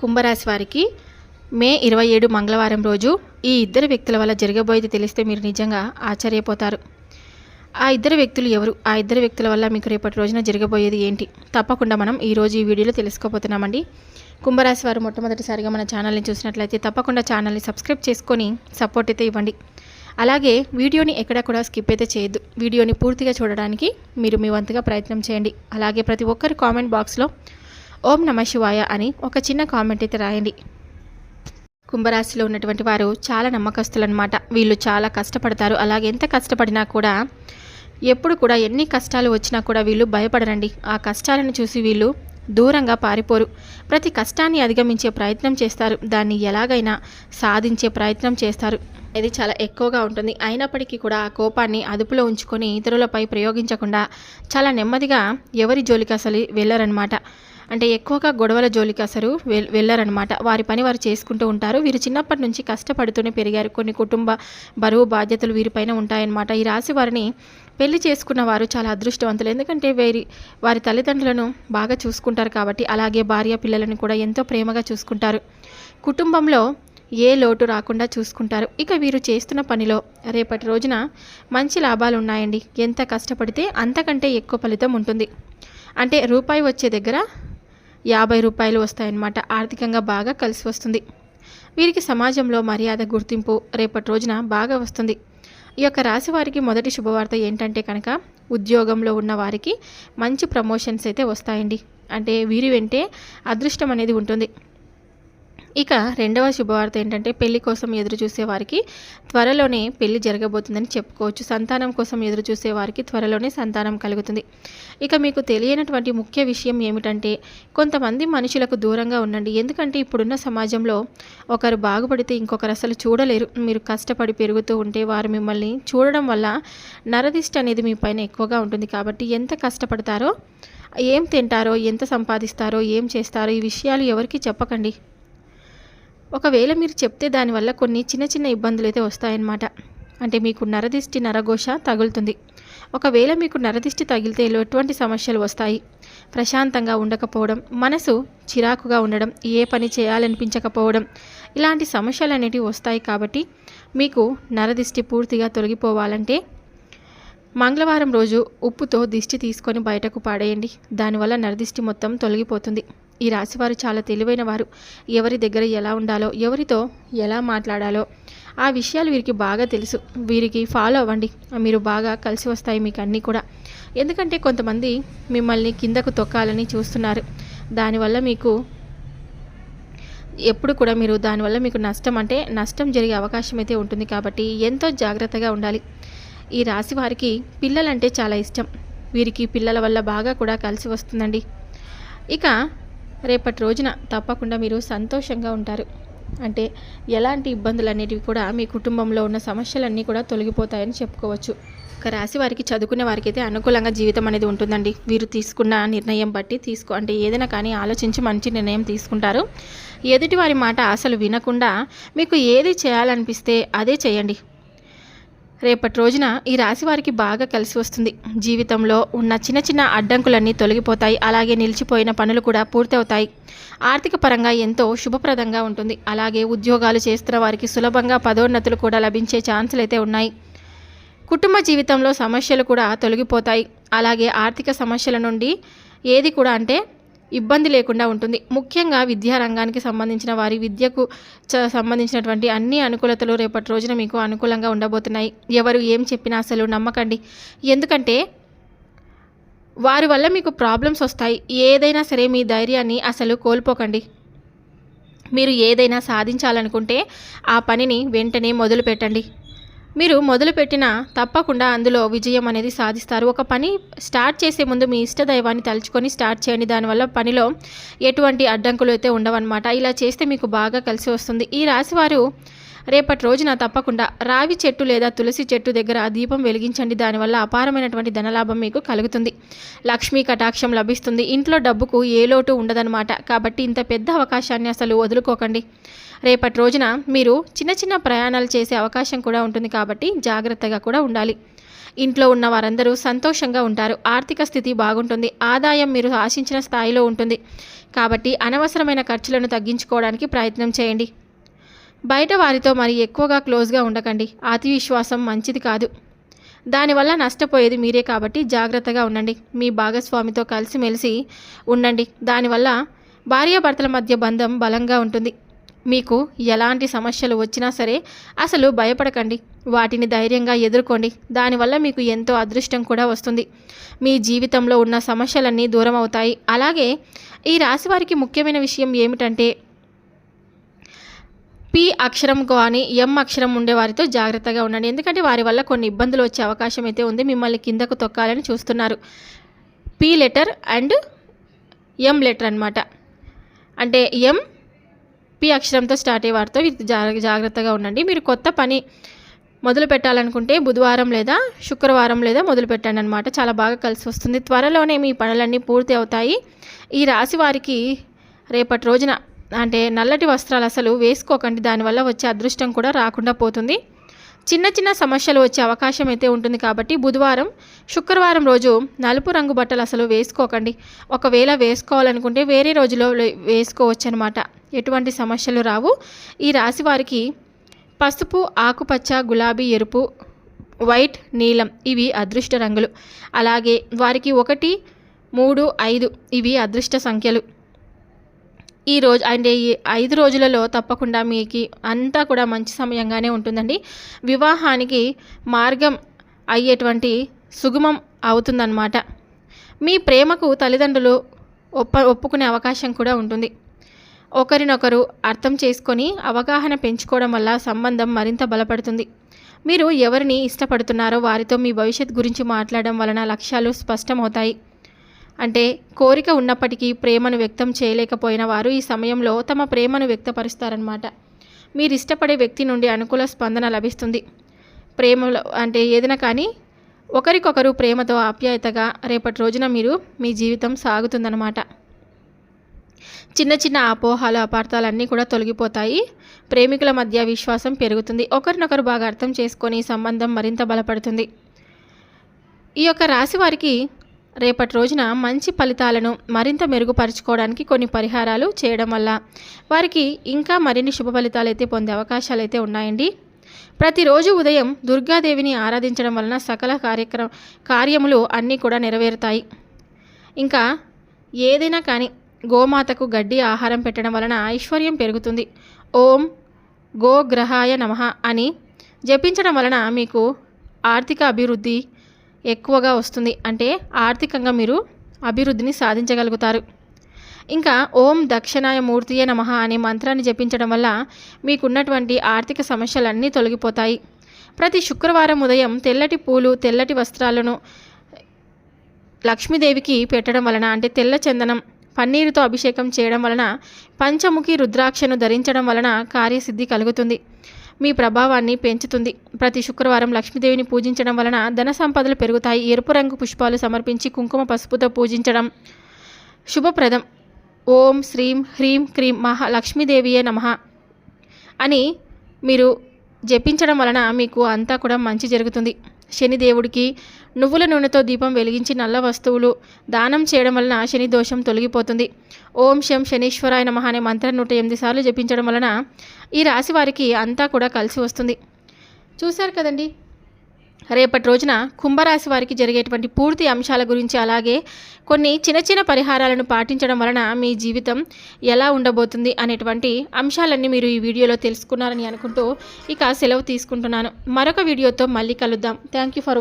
కుంభరాశి వారికి మే ఇరవై ఏడు మంగళవారం రోజు ఈ ఇద్దరు వ్యక్తుల వల్ల జరగబోయేది తెలిస్తే మీరు నిజంగా ఆశ్చర్యపోతారు. ఆ ఇద్దరు వ్యక్తులు ఎవరు? ఆ ఇద్దరు వ్యక్తుల వల్ల మీకు రేపటి రోజున జరగబోయేది ఏంటి? తప్పకుండా మనం ఈరోజు ఈ వీడియోలో తెలుసుకోబోతున్నామండి. కుంభరాశి వారు మొట్టమొదటిసారిగా మన ఛానల్ని చూసినట్లయితే తప్పకుండా ఛానల్ని సబ్స్క్రైబ్ చేసుకొని సపోర్ట్ అయితే ఇవ్వండి. అలాగే వీడియోని ఎక్కడ కూడా స్కిప్ అయితే చేయొద్దు. వీడియోని పూర్తిగా చూడడానికి మీరు మీ వంతుగా ప్రయత్నం చేయండి. అలాగే ప్రతి ఒక్కరి కామెంట్ బాక్స్లో ఓం నమ శివాయ అని ఒక చిన్న కామెంట్ అయితే రాయండి. కుంభరాశిలో ఉన్నటువంటి వారు చాలా నమ్మకస్తులు అనమాట వీళ్ళు చాలా కష్టపడతారు. అలాగే ఎంత కష్టపడినా కూడా ఎప్పుడు కూడా ఎన్ని కష్టాలు వచ్చినా కూడా వీళ్ళు భయపడరండి. ఆ కష్టాలను చూసి వీళ్ళు దూరంగా పారిపోరు. ప్రతి కష్టాన్ని అధిగమించే ప్రయత్నం చేస్తారు. దాన్ని ఎలాగైనా సాధించే ప్రయత్నం చేస్తారు. ఇది చాలా ఎక్కువగా ఉంటుంది. అయినప్పటికీ కూడా ఆ కోపాన్ని అదుపులో ఉంచుకొని ఇతరులపై ప్రయోగించకుండా చాలా నెమ్మదిగా ఎవరి జోలికి అసలు వెళ్ళరనమాట అంటే ఎక్కువగా గొడవల జోలికి అసలు వెళ్ళారనమాట వెళ్ళరనమాట వారి పని వారు చేసుకుంటూ ఉంటారు. వీరు చిన్నప్పటి నుంచి కష్టపడుతూనే పెరిగారు. కొన్ని కుటుంబ బరువు బాధ్యతలు వీరిపైన ఉంటాయన్నమాట. ఈ రాశి వారిని పెళ్ళి చేసుకున్న వారు చాలా అదృష్టవంతులు. ఎందుకంటే వీరి వారి తల్లిదండ్రులను బాగా చూసుకుంటారు కాబట్టి అలాగే భార్య పిల్లలను కూడా ఎంతో ప్రేమగా చూసుకుంటారు. కుటుంబంలో ఏ లోటు రాకుండా చూసుకుంటారు. ఇక వీరు చేస్తున్న పనిలో రేపటి రోజున మంచి లాభాలు ఉన్నాయండి. ఎంత కష్టపడితే అంతకంటే ఎక్కువ ఫలితం ఉంటుంది. అంటే రూపాయి వచ్చే దగ్గర యాభై రూపాయలు వస్తాయన్నమాట. ఆర్థికంగా బాగా కలిసి వస్తుంది. వీరికి సమాజంలో మర్యాద గుర్తింపు రేపటి రోజున బాగా వస్తుంది. ఈ యొక్క రాశి వారికి మొదటి శుభవార్త ఏంటంటే కనుక ఉద్యోగంలో ఉన్న వారికి మంచి ప్రమోషన్స్ అయితే వస్తాయండి. అంటే వీరి వెంటే అదృష్టం అనేది ఉంటుంది. ఇక రెండవ శుభవార్త ఏంటంటే పెళ్ళి కోసం ఎదురు చూసే వారికి త్వరలోనే పెళ్ళి జరగబోతుందని చెప్పుకోవచ్చు. సంతానం కోసం ఎదురు చూసే వారికి త్వరలోనే సంతానం కలుగుతుంది. ఇక మీకు తెలియనటువంటి ముఖ్య విషయం ఏమిటంటే కొంతమంది మనుషులకు దూరంగా ఉండండి. ఎందుకంటే ఇప్పుడున్న సమాజంలో ఒకరు బాగుపడితే ఇంకొకరు అసలు చూడలేరు. మీరు కష్టపడి పెరుగుతూ ఉంటే వారు మిమ్మల్ని చూడడం వల్ల నరదిష్ట అనేది మీ పైన ఎక్కువగా ఉంటుంది. కాబట్టి ఎంత కష్టపడతారో ఏం తింటారో ఎంత సంపాదిస్తారో ఏం చేస్తారో ఈ విషయాలు ఎవరికి చెప్పకండి. ఒకవేళ మీరు చెప్తే దానివల్ల కొన్ని చిన్న చిన్న ఇబ్బందులు అయితే వస్తాయన్నమాట. అంటే మీకు నరదిష్టి నరఘోష తగులుతుంది. ఒకవేళ మీకు నరదిష్టి తగిలితే ఎటువంటి సమస్యలు వస్తాయి? ప్రశాంతంగా ఉండకపోవడం మనసు చిరాకుగా ఉండడం ఏ పని చేయాలనిపించకపోవడం ఇలాంటి సమస్యలు అనేటివి వస్తాయి కాబట్టి మీకు నరదిష్టి పూర్తిగా తొలగిపోవాలంటే మంగళవారం రోజు ఉప్పుతో దిష్టి తీసుకొని బయటకు పాడేయండి. దానివల్ల నరదిష్టి మొత్తం తొలగిపోతుంది. ఈ రాశివారు చాలా తెలివైన వారు. ఎవరి దగ్గర ఎలా ఉండాలో ఎవరితో ఎలా మాట్లాడాలో ఆ విషయాలు వీరికి బాగా తెలుసు. వీరికి ఫాలో అవ్వండి. మీరు బాగా కలిసి వస్తాయి మీకు అన్నీ కూడా. ఎందుకంటే కొంతమంది మిమ్మల్ని కిందకు తొక్కాలని చూస్తున్నారు. దానివల్ల మీకు ఎప్పుడు కూడా మీరు దానివల్ల మీకు నష్టం అంటే నష్టం జరిగే అవకాశం అయితే ఉంటుంది కాబట్టి ఎంతో జాగ్రత్తగా ఉండాలి. ఈ రాశి వారికి పిల్లలంటే చాలా ఇష్టం. వీరికి పిల్లల వల్ల బాగా కూడా కలిసి వస్తుందండి. ఇక రేపటి రోజున తప్పకుండా మీరు సంతోషంగా ఉంటారు. అంటే ఎలాంటి ఇబ్బందులు అనేటివి కూడా మీ కుటుంబంలో ఉన్న సమస్యలన్నీ కూడా తొలగిపోతాయని చెప్పుకోవచ్చు. ఒక రాశి వారికి చదువుకునే వారికి అయితే అనుకూలంగా జీవితం అనేది ఉంటుందండి. వీరు తీసుకున్న నిర్ణయం బట్టి తీసుకో అంటే ఏదైనా కానీ ఆలోచించి మంచి నిర్ణయం తీసుకుంటారు. ఎదుటి వారి మాట అసలు వినకుండా మీకు ఏది చేయాలనిపిస్తే అదే చేయండి. రేపటి రోజున ఈ రాశి వారికి బాగా కలిసి వస్తుంది. జీవితంలో ఉన్న చిన్న చిన్న అడ్డంకులన్నీ తొలగిపోతాయి. అలాగే నిలిచిపోయిన పనులు కూడా పూర్తవుతాయి. ఆర్థిక పరంగా ఎంతో శుభప్రదంగా ఉంటుంది. అలాగే ఉద్యోగాలు చేస్తున్న వారికి సులభంగా పదోన్నతులు కూడా లభించే ఛాన్సులు అయితే ఉన్నాయి. కుటుంబ జీవితంలో సమస్యలు కూడా తొలగిపోతాయి. అలాగే ఆర్థిక సమస్యల నుండి ఏది కూడా అంటే ఇబ్బంది లేకుండా ఉంటుంది. ముఖ్యంగా విద్యారంగానికి సంబంధించిన వారి విద్యకు చ- సంబంధించినటువంటి అన్ని అనుకూలతలు రేపటి రోజున మీకు అనుకూలంగా ఉండబోతున్నాయి. ఎవరు ఏం చెప్పినా అసలు నమ్మకండి. ఎందుకంటే వారి వల్ల మీకు ప్రాబ్లమ్స్ వస్తాయి. ఏదైనా సరే మీ ధైర్యాన్ని అసలు కోల్పోకండి. మీరు ఏదైనా సాధించాలనుకుంటే ఆ పనిని వెంటనే మొదలు పెట్టండి మీరు మొదలుపెట్టిన తప్పకుండా అందులో విజయం అనేది సాధిస్తారు. ఒక పని స్టార్ట్ చేసే ముందు మీ ఇష్ట దైవాన్ని తలుచుకొని స్టార్ట్ చేయండి. దానివల్ల పనిలో ఎటువంటి అడ్డంకులు అయితే ఉండవన్నమాట. ఇలా చేస్తే మీకు బాగా కలిసి వస్తుంది. ఈ రాశివారు రేపటి రోజున తప్పకుండా రావి చెట్టు లేదా తులసి చెట్టు దగ్గర దీపం వెలిగించండి. దానివల్ల అపారమైనటువంటి ధనలాభం మీకు కలుగుతుంది. లక్ష్మీ కటాక్షం లభిస్తుంది. ఇంట్లో డబ్బుకు ఏ లోటు ఉండదన్నమాట. కాబట్టి ఇంత పెద్ద అవకాశాన్ని అసలు వదులుకోకండి. రేపటి రోజున మీరు చిన్న చిన్న ప్రయాణాలు చేసే అవకాశం కూడా ఉంటుంది కాబట్టి జాగ్రత్తగా కూడా ఉండాలి. ఇంట్లో ఉన్న వారందరూ సంతోషంగా ఉంటారు. ఆర్థిక స్థితి బాగుంటుంది. ఆదాయం మీరు ఆశించిన స్థాయిలో ఉంటుంది. కాబట్టి అనవసరమైన ఖర్చులను తగ్గించుకోవడానికి ప్రయత్నం చేయండి. బయట వారితో మరి ఎక్కువగా క్లోజ్గా ఉండకండి. అతి విశ్వాసం మంచిది కాదు. దానివల్ల నష్టపోయేది మీరే కాబట్టి జాగ్రత్తగా ఉండండి. మీ భాగస్వామితో కలిసిమెలిసి ఉండండి. దానివల్ల భార్యాభర్తల మధ్య బంధం బలంగా ఉంటుంది. మీకు ఎలాంటి సమస్యలు వచ్చినా సరే అసలు భయపడకండి. వాటిని ధైర్యంగా ఎదుర్కోండి. దానివల్ల మీకు ఎంతో అదృష్టం కూడా వస్తుంది. మీ జీవితంలో ఉన్న సమస్యలన్నీ దూరం అవుతాయి అలాగే ఈ రాశి వారికి ముఖ్యమైన విషయం ఏమిటంటే పి అక్షరం కానీ ఎం అక్షరం ఉండే వారితో జాగ్రత్తగా ఉండండి. ఎందుకంటే వారి వల్ల కొన్ని ఇబ్బందులు వచ్చే అవకాశం అయితే ఉంది. మిమ్మల్ని కిందకు తొక్కాలని చూస్తున్నారు. P letter and M letter అనమాట అంటే ఎం పి అక్షరంతో స్టార్ట్ అయ్యే వారితో జాగ్రత్తగా ఉండండి. మీరు కొత్త పని మొదలు పెట్టాలనుకుంటే బుధవారం లేదా శుక్రవారం లేదా మొదలు పెట్టండి అనమాట చాలా బాగా కలిసి వస్తుంది. త్వరలోనే మీ పనులన్నీ పూర్తి అవుతాయి. ఈ రాశి వారికి రేపటి రోజున అంటే నల్లటి వస్త్రాలు అసలు వేసుకోకండి దానివల్ల వచ్చే అదృష్టం కూడా రాకుండా పోతుంది. చిన్న చిన్న సమస్యలు వచ్చే అవకాశం అయితే ఉంటుంది కాబట్టి బుధవారం శుక్రవారం రోజు నలుపు రంగు బట్టలు అసలు వేసుకోకండి. ఒకవేళ వేసుకోవాలనుకుంటే వేరే రోజులో వేసుకోవచ్చు అనమాట ఎటువంటి సమస్యలు రావు. ఈ రాశి వారికి పసుపు ఆకుపచ్చ గులాబీ ఎరుపు వైట్ నీలం ఇవి అదృష్ట రంగులు. అలాగే వారికి ఒకటి మూడు ఐదు ఇవి అదృష్ట సంఖ్యలు. ఈ రోజు అంటే ఈ ఐదు రోజులలో తప్పకుండా మీకు అంతా కూడా మంచి సమయంగానే ఉంటుందండి. వివాహానికి మార్గం అయ్యేటువంటి సుగమం అవుతుందన్నమాట. మీ ప్రేమకు తల్లిదండ్రులు ఒప్ప ఒప్పుకునే అవకాశం కూడా ఉంటుంది. ఒకరినొకరు అర్థం చేసుకొని అవగాహన పెంచుకోవడం వల్ల సంబంధం మరింత బలపడుతుంది. మీరు ఎవరిని ఇష్టపడుతున్నారో వారితో మీ భవిష్యత్ గురించి మాట్లాడడం వలన లక్ష్యాలు స్పష్టమవుతాయి. అంటే కోరిక ఉన్నప్పటికీ ప్రేమను వ్యక్తం చేయలేకపోయిన వారు ఈ సమయంలో తమ ప్రేమను వ్యక్తపరుస్తారనమాట మీరు ఇష్టపడే వ్యక్తి నుండి అనుకూల స్పందన లభిస్తుంది. ప్రేమలో అంటే ఏదైనా కానీ ఒకరికొకరు ప్రేమతో ఆప్యాయతగా రేపటి రోజున మీరు మీ జీవితం సాగుతుందన్నమాట. చిన్న చిన్న అపోహాలు అపార్థాలన్నీ కూడా తొలగిపోతాయి. ప్రేమికుల మధ్య విశ్వాసం పెరుగుతుంది. ఒకరినొకరు బాగా అర్థం చేసుకొని సంబంధం మరింత బలపడుతుంది. ఈ యొక్క రాశి వారికి రేపటి రోజున మంచి ఫలితాలను మరింత మెరుగుపరుచుకోవడానికి కొన్ని పరిహారాలు చేయడం వల్ల వారికి ఇంకా మరిన్ని శుభ ఫలితాలు అయితే పొందే అవకాశాలు అయితే ఉన్నాయండి. ప్రతిరోజు ఉదయం దుర్గాదేవిని ఆరాధించడం వలన సకల కార్యక్రమ కార్యములు అన్నీ కూడా నెరవేరుతాయి. ఇంకా ఏదైనా కానీ గోమాతకు గడ్డి ఆహారం పెట్టడం వలన ఐశ్వర్యం పెరుగుతుంది. ఓం గోగ్రహాయ నమ అని జపించడం వలన మీకు ఆర్థిక అభివృద్ధి ఎక్కువగా వస్తుంది. అంటే ఆర్థికంగా మీరు అభివృద్ధిని సాధించగలుగుతారు. ఇంకా ఓం దక్షిణాయ మూర్తియే నమ అనే మంత్రాన్ని జపించడం వల్ల మీకున్నటువంటి ఆర్థిక సమస్యలన్నీ తొలగిపోతాయి. ప్రతి శుక్రవారం ఉదయం తెల్లటి పూలు తెల్లటి వస్త్రాలను లక్ష్మీదేవికి పెట్టడం వలన అంటే తెల్ల చందనం పన్నీరుతో అభిషేకం చేయడం వలన పంచముఖి రుద్రాక్షను ధరించడం వలన కార్యసిద్ధి కలుగుతుంది. మీ ప్రభావాన్ని పెంచుతుంది. ప్రతి శుక్రవారం లక్ష్మీదేవిని పూజించడం వలన ధన సంపదలు పెరుగుతాయి. ఎరుపు రంగు పుష్పాలు సమర్పించి కుంకుమ పసుపుతో పూజించడం శుభప్రదం. ఓం శ్రీం హ్రీం క్రీం మహా లక్ష్మీదేవియే నమ అని మీరు జపించడం వలన మీకు అంతా కూడా మంచి జరుగుతుంది. శనిదేవుడికి నువ్వుల నూనెతో దీపం వెలిగించి నల్ల వస్తువులు దానం చేయడం వలన శని దోషం తొలగిపోతుంది. ఓం శం శనీశ్వరాయ నమ అనే మంత్రం నూట ఎనిమిది సార్లు జపించడం వలన ఈ రాశి వారికి అంతా కూడా కలిసి వస్తుంది. చూశారు కదండి? రేపటి రోజున కుంభరాశి వారికి జరిగేటువంటి పూర్తి అంశాల గురించి అలాగే కొన్ని చిన్న చిన్న పరిహారాలను పాటించడం వలన మీ జీవితం ఎలా ఉండబోతుంది అనేటువంటి అంశాలన్నీ మీరు ఈ వీడియోలో తెలుసుకున్నారని అనుకుంటూ ఇక సెలవు తీసుకుంటున్నాను. మరొక వీడియోతో మళ్ళీ కలుద్దాం. Thank you for